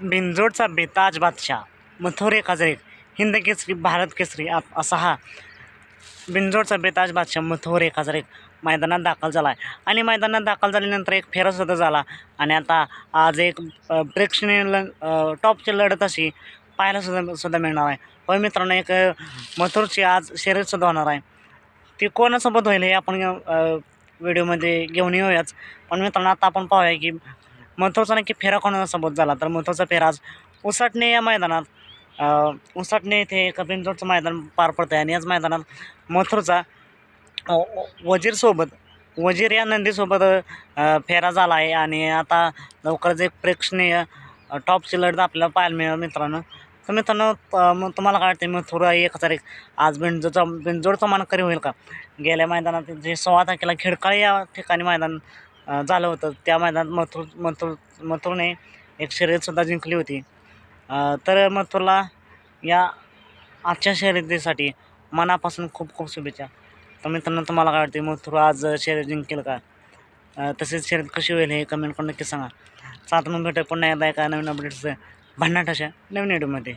बिंजोडचा बेताज बादशाह मथुरे काजरे हिंद केसरी भारत केसरी असा हा बिंजोडचा बेताज बादशाह मथुरे काजरे मैदानात दाखल झाला आहे आणि मैदानात दाखल झाल्यानंतर एक फेरासुद्धा झाला. आणि आता आज एक प्रेक्षणीय ल टॉपची लढत अशी पाहायला सुद्धा सुद्धा मिळणार आहे. होय मित्रांनो एक मथुरची आज शर्यतसुद्धा होणार आहे. ती कोणासोबत होईल हे आपण व्हिडिओमध्ये घेऊन येऊयाच पण मित्रांनो आता आपण पाहूया की महत्त्वाचा नक्की फेरा कोणासोबत झाला तर मथुरचा फेरा आज उसाटणे या मैदानात उसटणे उसाटणे येथे एक मैदान पार पडतं आहे आणि याच मैदानात मथुरचा वजीरसोबत वजीर या नंदीसोबत फेरा झाला आहे आणि आता लवकरच एक प्रेक्षणीय टॉपची लढत आपल्याला पाहायला मिळेल मित्रांनो. तर मित्रांनो मग तुम्हाला काय वाटते मथुर एक हजार एक आज बिंजोडचा बिंजोडचा मानकरी होईल का? गेल्या मैदानात जे सोळा तारखेला खेडकाळी या ठिकाणी मैदान झालं होतं. त्या मैदानात मथुर मथुर मथुरने एक शर्यतसुद्धा जिंकली होती. तर मथुरला या आजच्या शर्यतीसाठी मनापासून खूप खूप शुभेच्छा. तर मित्रांनो तुम्हाला काय वाटते मथुर आज शर्यत जिंकेल का? तसेच शर्यत कशी होईल हे कमेंट करून नक्की सांगा. सात मग भेटू पुन्हा एकदा एका नवीन अपडेट्स भन्नाट अशा नवीन व्हिडिओमध्ये